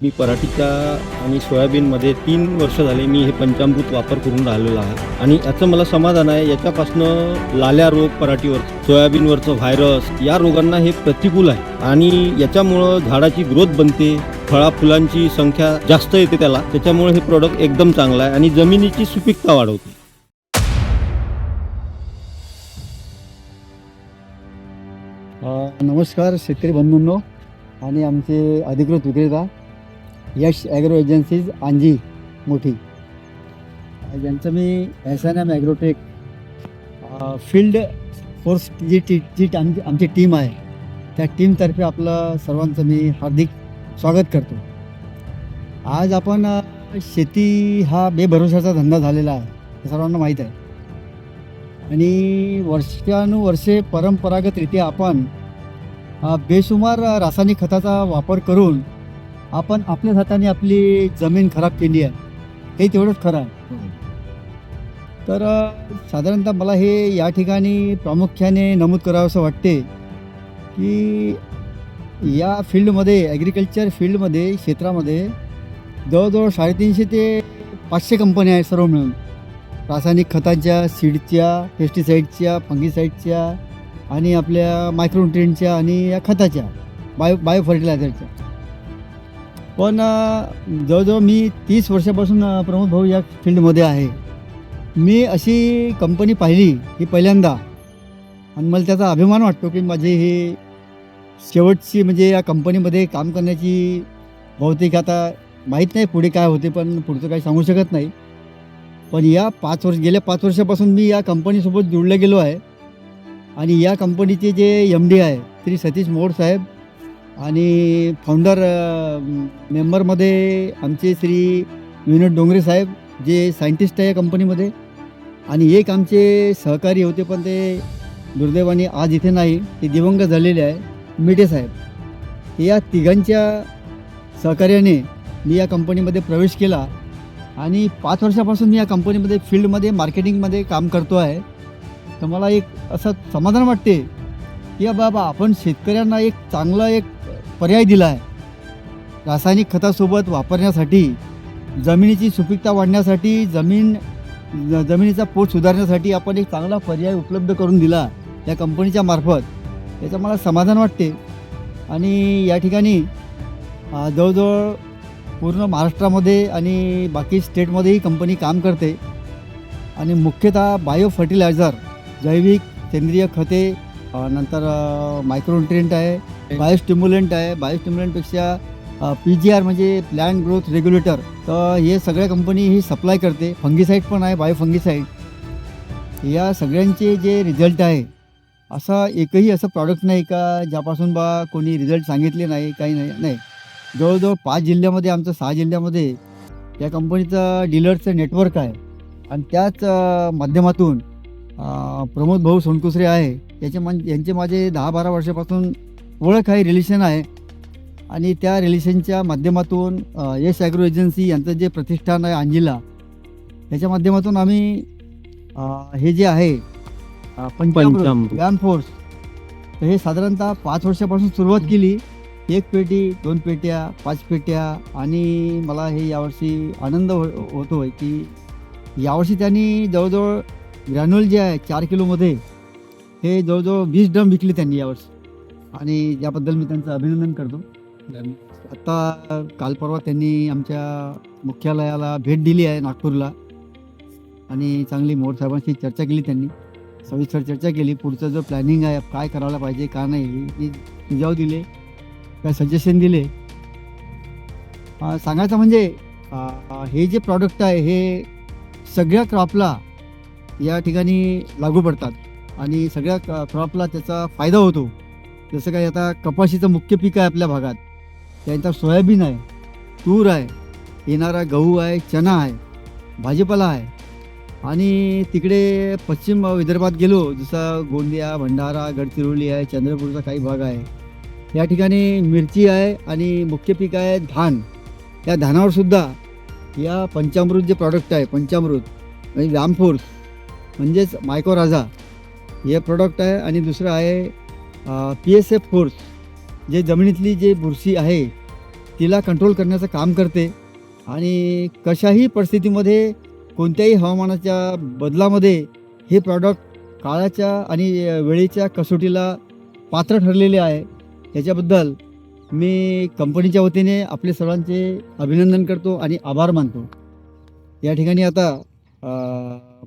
मी पराठीच्या आणि सोयाबीनमध्ये तीन वर्ष झाले मी हे पंचामृत वापर करून राहिलेलो आहे. आणि याचं मला समाधान आहे याच्यापासनं लाल्या रोग पराठीवर सोयाबीनवरचं व्हायरस या रोगांना हे प्रतिकूल आहे. आणि याच्यामुळं झाडाची ग्रोथ बनते फळा फुलांची संख्या जास्त येते त्याला त्याच्यामुळे हे प्रोडक्ट एकदम चांगलं आहे आणि जमिनीची सुपीकता वाढवते. नमस्कार शेतकरी बंधूंनो आणि आमचे अधिकृत विक्रेता यश ॲग्रो एजन्सीज आंजी मोठी. यांचं मी S N M Agrotech field force G T G आमची आमची टीम आहे. त्या टीमतर्फे आपलं सर्वांचं मी हार्दिक स्वागत करतो. आज आपण शेती हा बेभरोशाचा धंदा झालेला आहे हे सर्वांना माहीत आहे. आणि वर्षानुवर्षे परंपरागतरित्या आपण बेसुमार रासायनिक खताचा वापर करून आपण आपल्याच हाताने आपली जमीन खराब केली आहे. हे तेवढंच खरं आहे. तर अ, साधारणतः मला हे या ठिकाणी प्रामुख्याने नमूद करावं असं वाटते की या फील्डमध्ये ॲग्रिकल्चर फील्डमध्ये क्षेत्रामध्ये जवळजवळ साडेतीनशे ते पाचशे कंपन्या आहेत सर्व मिळून. रासायनिक खतांच्या सीडच्या पेस्टिसाईडच्या फंगिसाईडच्या आणि आपल्या मायक्रोन्युट्रियनच्या आणि या खताच्या बायो बायो फर्टिलायझरच्या पण जवळजवळ मी तीस वर्षापासून प्रमोद भाऊ या फील्डमध्ये आहे. मी अशी कंपनी पाहिली ही पहिल्यांदा. आणि मला त्याचा अभिमान वाटतो की माझी ही शेवटची म्हणजे या कंपनीमध्ये काम करण्याची बहुतेक आता माहीत नाही पुढे काय होते पण पुढचं काही सांगू शकत नाही. पण या पाच वर्ष गेल्या पाच वर्षापासून मी या कंपनीसोबत जोडलं गेलो आहे. आणि या कंपनीचे जे एम डी आहे श्री सतीश मोड साहेब आणि फाउंडर मेंबरमध्ये आमचे श्री विनोद डोंगरे साहेब जे सायंटिस्ट आहे या कंपनीमध्ये आणि एक आमचे सहकारी होते पण ते दुर्दैवाने आज इथे नाही. ते दिवंगत झालेले आहे मिठे साहेब. या तिघांच्या सहकार्याने मी या कंपनीमध्ये प्रवेश केला. आणि पाच वर्षापासून मी या कंपनीमध्ये फील्डमध्ये मार्केटिंगमध्ये काम करतो आहे. तर मला एक असं समाधान वाटते की बाबा आपण शेतकऱ्यांना एक चांगला एक पर्याय दिला आहे रासायनिक खतासोबत वापरण्यासाठी जमिनीची सुपीकता वाढण्यासाठी जमीन ज- जमिनीचा पोट सुधारण्यासाठी आपण एक चांगला पर्याय उपलब्ध करून दिला या कंपनीच्या मार्फत. याचं मला समाधान वाटते. आणि या ठिकाणी जवळजवळ पूर्ण महाराष्ट्रामध्ये आणि बाकी स्टेटमध्येही कंपनी काम करते. आणि मुख्यतः बायो फर्टिलायझर जैविक सेंद्रिय खते नंतर मायक्रोन्युट्रियंट आहे. बायोस्टिम्युलंट आहे. बायोस्टिम्युलंटपेक्षा पी जी आर म्हणजे प्लॅन ग्रोथ रेग्युलेटर. तर हे सगळ्या कंपनी ही सप्लाय करते. फंगिसाईड पण आहे बायो फंगिसाईड या सगळ्यांचे जे रिझल्ट आहे असा एकही असं प्रॉडक्ट नाही का ज्यापासून बा कोणी रिझल्ट सांगितले नाही काही नाही नाही. जवळजवळ पाच जिल्ह्यामध्ये आमचं सहा जिल्ह्यामध्ये या कंपनीचं डीलरचं नेटवर्क आहे. आणि त्याच माध्यमातून प्रमोद भाऊ सोनकुसरे आहे. याचे मन यांचे माझे दहा बारा वर्षापासून ओळख आहे रिलेशन आहे. आणि त्या रिलेशनच्या माध्यमातून यश ॲग्रो एजन्सी यांचं जे प्रतिष्ठान आहे अंजिला याच्या माध्यमातून आम्ही हे जे आहे. व्यायाम फोर्स तर हे साधारणतः पाच वर्षापासून सुरुवात केली. एक पेटी दोन पेट्या पाच पेट्या. आणि मला हे यावर्षी आनंद हो होतो आहे की यावर्षी त्यांनी जवळजवळ ग्रॅन्युअल जे आहे चार किलोमध्ये हे जवळजवळ वीस ड्रम विकले त्यांनी यावर्षी. आणि याबद्दल मी त्यांचं अभिनंदन करतो. आत्ता काल परवा त्यांनी आमच्या मुख्यालयाला भेट दिली आहे नागपूरला. आणि चांगली मोर साहेबांशी चर्चा केली त्यांनी. सविस्तर चर्चा केली. पुढचं जो प्लॅनिंग आहे काय करायला पाहिजे का नाही हे सुझाव दिले काय सजेशन दिले. अं, सांगायचं म्हणजे हे जे प्रॉडक्ट आहे हे सगळ्या क्रॉपला या ठिकाणी लागू पडतात. आणि सगळ्या क्रॉपला त्याचा फायदा होतो. जसं काही आता कपाशीचं मुख्य पीक आहे आपल्या भागात. त्यानंतर सोयाबीन आहे तूर आहे येणारा गहू आहे चना आहे भाजीपाला आहे. आणि तिकडे पश्चिम विदर्भात गेलो जसं गोंदिया भंडारा गडचिरोली आहे चंद्रपूरचा काही भाग आहे. या ठिकाणी मिरची आहे आणि मुख्य पीक आहे धान. या धानावर सुद्धा या पंचामृत जे प्रॉडक्ट आहे पंचामृत म्हणजे व्यामफोर्स म्हणजेच मायकोराझा हे प्रॉडक्ट आहे. आणि दुसरं आहे पी एस एफ फोर्स जे जमिनीतली जे बुरशी आहे तिला कंट्रोल करण्याचं काम करते. आणि कशाही परिस्थितीमध्ये कोणत्याही हवामानाच्या बदलामध्ये हे प्रॉडक्ट काळाच्या आणि वेळेच्या कसोटीला पात्र ठरलेले आहे. त्याच्याबद्दल मी कंपनीच्या वतीने आपले सर्वांचे अभिनंदन करतो आणि आभार मानतो. या ठिकाणी आता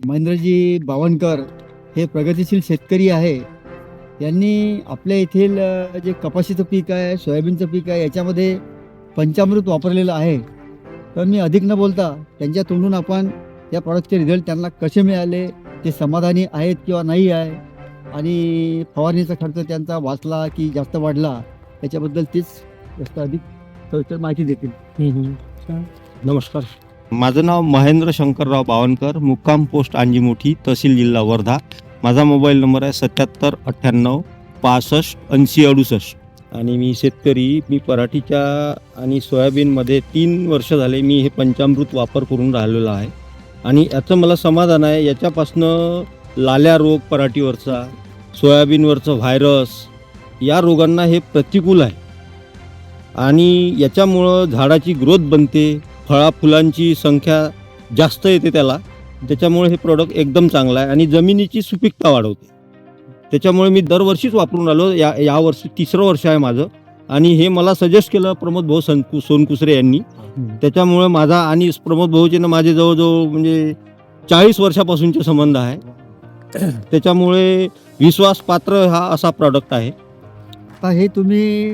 महेंद्रजी बावनकर हे प्रगतिशील शेतकरी आहे. यांनी आपल्या येथील जे कपाशीचं पीक आहे सोयाबीनचं पीक आहे याच्यामध्ये पंचामृत वापरलेलं आहे. तर मी अधिक न बोलता त्यांच्या तोंडून आपण या प्रॉडक्टचे रिझल्ट त्यांना कसे मिळाले ते समाधानी आहेत किंवा नाही आहे आणि फवारणीचा खर्च त्यांचा वाचला की जास्त वाढला याच्याबद्दल तेच जास्त अधिक सविस्तर माहिती देतील. नमस्कार. माझं नाव महेंद्र शंकरराव बावनकर मुक्काम पोस्ट अंजीमोठी तहसील जिल्हा वर्धा. माझा मोबाईल नंबर आहे सत्याहत्तर अठ्ठ्याण्णव पासष्ट ऐंशी अडुसष्ट. आणि मी शेतकरी मी पराठीच्या आणि सोयाबीनमध्ये तीन वर्ष झाले मी हे पंचामृत वापर करून राहिलेलो आहे. आणि याचं मला समाधान आहे याच्यापासनं लाल्या रोग पराठीवरचा सोयाबीनवरचं व्हायरस या रोगांना हे प्रतिकूल आहे. आणि याच्यामुळं झाडाची ग्रोथ बनते फळा फुलांची संख्या जास्त येते त्याला. त्याच्यामुळे हे प्रॉडक्ट एकदम चांगलं आहे आणि जमिनीची सुपीकता वाढवते. त्याच्यामुळे मी दरवर्षीच वापरून आलो. या यावर्षी तिसरं वर्ष आहे माझं. आणि हे मला सजेस्ट केलं प्रमोद भाऊ सनकु सोनकुसरे यांनी. त्याच्यामुळे माझा आणि प्रमोद भाऊचे ना माझे जवळजवळ म्हणजे चाळीस वर्षापासूनचे संबंध आहे. त्याच्यामुळे विश्वासपात्र हा असा प्रॉडक्ट आहे. आता हे तुम्ही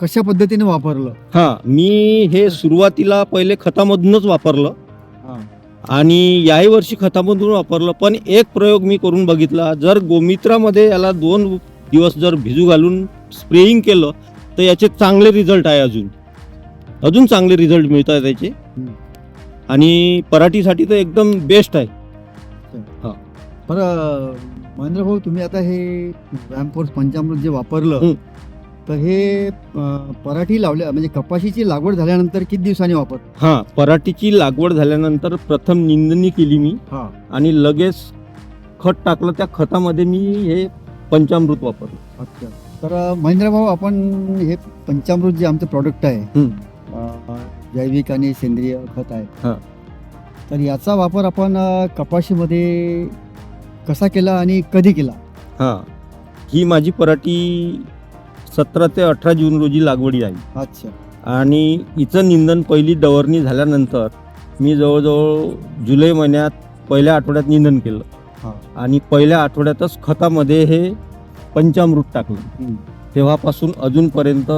कशा पद्धतीने वापरलं? हां मी हे सुरुवातीला पहिले खतामधूनच वापरलं. आणि याही वर्षी खतामधून वापरलं पण एक प्रयोग मी करून बघितला जर गोमित्रामध्ये याला दोन दिवस जर भिजू घालून स्प्रेइंग केलं तर याचे चांगले रिझल्ट आहे अजून अजून चांगले रिझल्ट मिळत आहे त्याचे. आणि पराठीसाठी तर एकदम बेस्ट आहे बरं महेंद्र भाऊ तुम्ही आता हे रॅमफोर्स पंचामृत जे वापरलं हं. तर हे अ, पराठी लावल्या म्हणजे कपाशीची लागवड झाल्यानंतर किती दिवसांनी वापर? हां पराठीची लागवड झाल्यानंतर प्रथम निंदणी केली मी हा. आणि लगेच खत टाकलं. त्या खतामध्ये मी हे पंचामृत वापरलं. अच्छा. तर अ, महेंद्र भाऊ आपण हे पंचामृत जे आमचं प्रॉडक्ट आहे हं. अ, जैविक आणि सेंद्रिय खत आहे हा. तर याचा वापर आपण अ, कपाशीमध्ये कसा केला आणि कधी केला? हां. ही माझी पराठी सतरा ते अठरा जून रोजी लागवडी आहे अच्छा. आणि हिचं निंदन पहिली डवरणी झाल्यानंतर मी जवळजवळ जुलै महिन्यात पहिल्या आठवड्यात निंदन केलं. हा. आणि पहिल्या आठवड्यातच खतामध्ये हे पंचामृत टाकलं. तेव्हापासून अजूनपर्यंत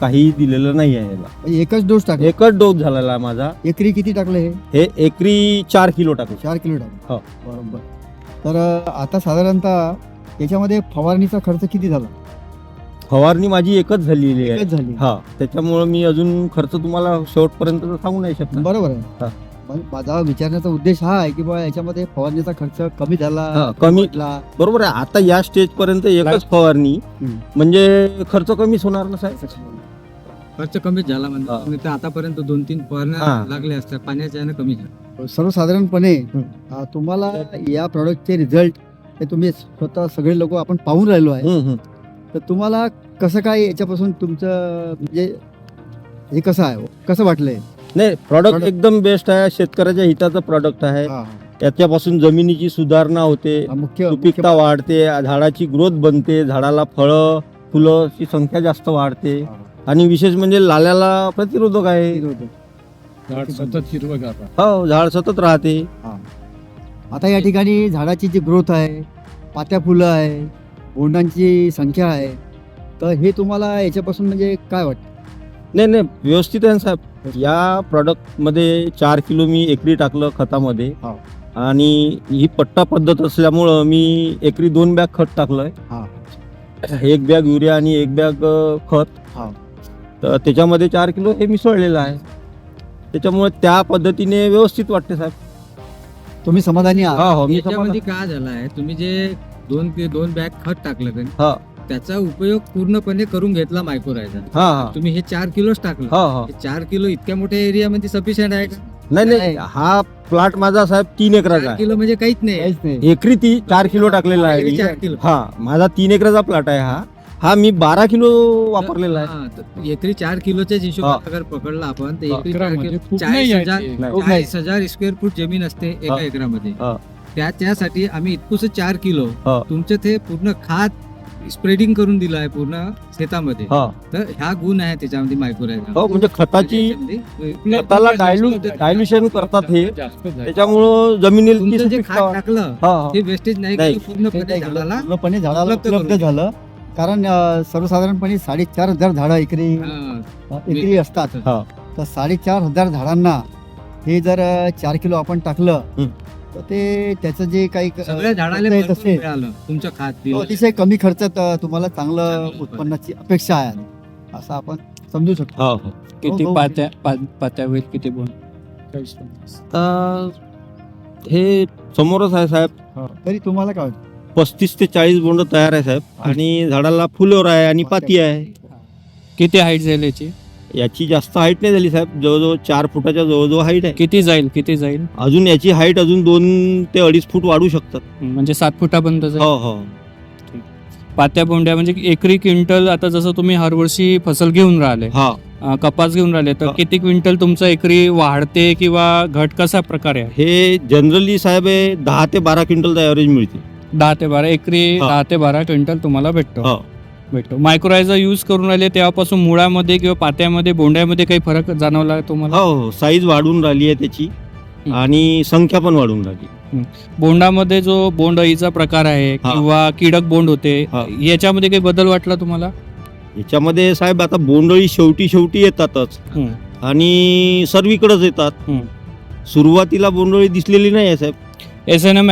काहीही दिलेलं नाही आहे याला. म्हणजे एकच डोस टाकला? एकच डोस झालेला आहे माझा. एकरी किती टाकलं हे? हे एकरी चार किलो टाकलं. चार किलो टाकलं. हो. बरोबर. तर अ, आता साधारणतः याच्यामध्ये फवारणीचा खर्च किती झाला? फवारणी माझी एकच झालेली आहे एकच झाली हा त्याच्यामुळं मी अजून खर्च तुम्हाला शेवटपर्यंत सांगू नाही शकत बरोबर हा. आहे पण माझा विचारण्याचा उद्देश हा आहे की बा याच्यामध्ये फवारणीचा खर्च कमी झाला हा, कमी. बरोबर आहे आता या स्टेज पर्यंत एकच फवारणी हम्म. म्हणजे खर्च कमीच होणार ना साहेब खर्च कमीच झाला हा. म्हणजे तर आतापर्यंत दोन तीन हा. फवारण्या लागल्या असत्या पाण्याच्या यानं कमी झालं सर्वसाधारणपणे. अ, तुम्हाला या प्रॉडक्टचे रिझल्ट हे तुम्ही स्वतः सगळे लोक आपण पाहून राहिलो आहे हम्म, हम्म. तर तुम्हाला कसं काय याच्यापासून तुमचं म्हणजे हे कसं आहे? कसं वाटलंय? नाही प्रॉडक्ट एकदम बेस्ट आहे. शेतकऱ्याच्या हिताचं प्रॉडक्ट आहे. हा, याच्यापासून जमिनीची सुधारणा होते. मुख्य सुपीकता वाढते. झाडाची ग्रोथ बनते. झाडाला फळं फुलंची संख्या जास्त वाढते. हा, आणि विशेष म्हणजे लाल्याला प्रतिरोधक आहे. झाड सतत हो झाड सतत राहते. आता या ठिकाणी झाडाची जी ग्रोथ आहे पात्या फुलं आहे बोंडांची संख्या आहे. तर हे तुम्हाला याच्यापासून म्हणजे काय वाटतं? नाही नाही व्यवस्थित आहे ना साहेब. या प्रॉडक्टमध्ये चार किलो मी एकरी टाकलं खतामध्ये. हा. आणि ही पट्टा पद्धत असल्यामुळं मी एकरी दोन बॅग खत टाकलंय. हा. एक बॅग युरिया आणि एक बॅग अ, खत. हा. तर त्याच्यामध्ये चार किलो हे मिसळलेलं आहे. त्याच्यामुळे त्या पद्धतीने व्यवस्थित वाटते साहेब. तुम्ही समाधानी आहात. हा हो मी याच्यामध्ये काय झालं आहे तुम्ही जे दोन ते दोन बॅग खत टाकलं का नाही, हा. त्याचा उपयोग पूर्णपणे करून घेतला मायक्रोरायझर हा हा. तुम्ही हे चार किलोच टाकलं. हा हा. हे चार किलो इतक्या मोठ्या एरियामध्ये सफिशियंट आहे का? नाही नाही. हा प्लॉट माझा साहेब तीन एकराचा चार आहे. किलो म्हणजे काहीच नाही. काहीच नाही. एकरी ती चार किलो टाकलेला आहे. एकरी मी. चार किलो. हा माझा तीन एकराचा प्लॉट आहे हा. हा मी बारा किलो वापरलेला आहे. हा, तर एकरी चार किलोच्या हिशोबात अगर पकडला आपण तर एकरी चार किलो- खूप चाळीस नाही आहे. हजार ते. नाही. चाळीस हजार स्क्वेअर फूट जमीन असते एका हा. एकरामध्ये. हा. त्या त्यासाठी आम्ही इतकुस चार किलो हा. तुमचं ते पूर्ण खात स्प्रेडिंग करून दिलं आहे पूर्ण शेतामध्ये हा तर ह्या गुण आहे त्याच्यामध्ये मायक्रोरायझा हो म्हणजे खताची तुमचं खताला डायल्यू डायल्युशन करतात हे. त्याच्यामुळं जमिनीला ती जे सुपीकता खात वाढ- टाकलं हा, हा. ते वेस्टेज नाही नाही. केलं, पूर्णपणे झाडाला पूर्णपणे झाडाला उपलब्ध करून उपलब्ध झालं कारण अं, सर्वसाधारणपणे साडेचार हजार झाडं एकरी हा, एकरी असतात हा. तर साडेचार हजार झाडांना हे जर अं, चार किलो आपण टाकलं हं. तर ते त्याचं जे काही क- सगळ्या झाडाला करता येत भरपूर असेल, मिळालं तुमचं खात तो दिलं. अतिशय कमी खर्चात अं, तुम्हाला चांगलं चांगलं उत्पन्नाची अपेक्षा आहे असं आपण समजू शकतो हा, हा. किती हो, हो. पात्या पा- पात्या होईल किती. आता हे समोरच आहे साहेब तरी तुम्हाला काय वाटतं? पस्तीस ते चाळीस बोंड तयार आहे साहेब आणि झाडाला फुलोर आहे आणि पाती आहे किती हाईट जाईल याची याची जास्त हाईट नाही झाली साहेब. जवळजवळ चार फुटाच्या जवळजवळ हाईट आहे. किती जाईल? किती जाईल? अजून याची हाईट अजून दोन ते अडीच फूट वाढू शकतात. म्हणजे सात फुटापर्यंत जाईल? हो हो. पात्या बोंड्या म्हणजे एकरी क्विंटल आता जसं तुम्ही हरवर्षी फसल घेऊन राहिले हा. कपास घेऊन राहिले तर. किती क्विंटल तुमचं एकरी वाढते किंवा घट कसा प्रकारे आहे? हे जनरली साहेब हे दहा ते बारा क्विंटलचा ॲव्हरेज मिळते. दहा ते बारा एकरी हा. दहा ते बारा क्विंटल तुम्हाला भेटतो. हो. भेटतो मायक्रोरायझा यूज करून राहिले तेव्हापासून मुळामध्ये किंवा पात्यामध्ये बोंड्यामध्ये काही फरक जाणवला तुम्हाला हो हो साईज वाढून राहिली आहे त्याची हं. आणि संख्या पण वाढून राहिली बोंडामध्ये जो बोंड अळीचा प्रकार आहे हा. किंवा कीडक बोंड होते हा. याच्यामध्ये काही बदल वाटला तुम्हाला याच्यामध्ये साहेब आता बोंडळी शेवटी शेवटी येतातच हं. आणि सर्वीकडेच येतात हं. सुरुवातीला बोंडळी दिसलेली नाही आहे साहेब एस एन एम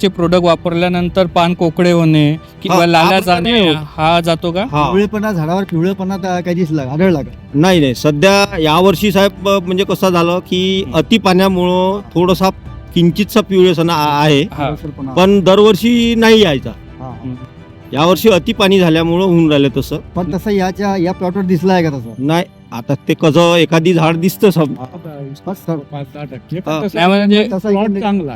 चे प्रोडक्ट वापरल्यानंतर पान कोकडे होणे किंवा हा, लाल्या जाणे हा जातो का? हा. पिवळेपणा झाडावर पिवळेपणा काही दिसला आढळला का? नाही नाही. सध्या यावर्षी साहेब अ, म्हणजे कसं झालं की. अति पाण्यामुळं थोडासा किंचितसा पिवळेसणा आ- आहे. हा. पण दरवर्षी नाही यायचा. हा. यावर्षी अति पाणी झाल्यामुळं होऊन राहिलं तसं. पण तसं याच्या या प्लॉटवर दिसला आहे का तसं? नाही. आता ते कसं एखादी झाड दिसतं. नाही म्हणजे.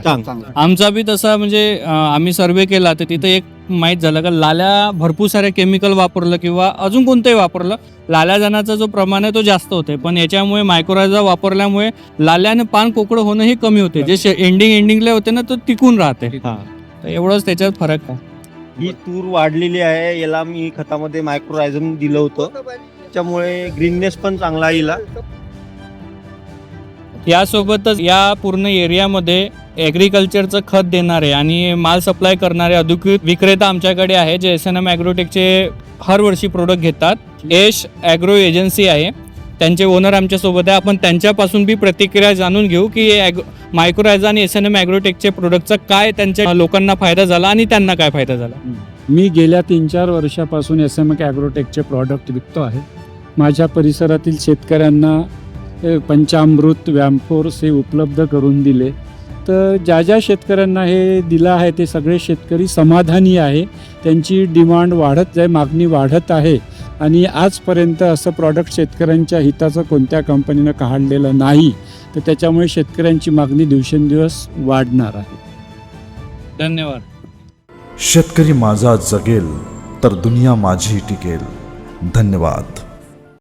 चांग चांगला. आमचा बी तसा म्हणजे अं, आम्ही सर्वे केला तर तिथे एक माहीत झालं का लाल्या भरपूर सारे केमिकल वापरलं किंवा अजून कोणतंही वापरलं लाल्या जाण्याचा जो प्रमाण आहे तो जास्त होते पण याच्यामुळे मायक्रोरायझा वापरल्यामुळे लाल्याने पान कोकडं होणं हे कमी होते जे एंडिंग एंडिंगला होते ना तो टिकून राहते हा तर एवढंच त्याच्यात फरक आहे ही तूर वाढलेली आहे याला मी खतामध्ये मायक्रोरायझम दिलं होतं त्याच्यामुळे ग्रीननेस पण चांगला येईल यासोबतच या पूर्ण एरियामध्ये ॲग्रिकल्चरचं खत देणारे आणि माल सप्लाय करणारे अधिकृत विक्रेता आमच्याकडे आहे जे एस एन एम ॲग्रोटेकचे हर वर्षी प्रोडक्ट घेतात. यश ॲग्रो एजन्सी आहे. त्यांचे ओनर आमच्यासोबत आहे. आपण त्यांच्यापासून बी प्रतिक्रिया जाणून घेऊ की ॲग मायक्रोरायझा आणि एस एन एम ॲग्रोटेकच्या प्रोडक्टचा काय त्यांच्या लोकांना फायदा झाला आणि त्यांना काय फायदा झाला? मी गेल्या तीन चार वर्षापासून एस एम ॲग्रोटेकचे प्रॉडक्ट विकतो आहे. माझ्या परिसरातील शेतकऱ्यांना पंचामृत व्यामफोर्स हे उपलब्ध करून दिले. तर ज्या ज्या शेतकऱ्यांना हे दिलं आहे ते सगळे शेतकरी समाधानी आहे. त्यांची डिमांड वाढत जाय मागणी वाढत आहे. आणि आजपर्यंत असं प्रॉडक्ट शेतकऱ्यांच्या हिताचं कोणत्या कंपनीनं काढलेलं नाही. तर त्याच्यामुळे शेतकऱ्यांची मागणी दिवसेंदिवस वाढणार आहे. धन्यवाद. शेतकरी माझा जगेल तर दुनिया माझी टिकेल. धन्यवाद.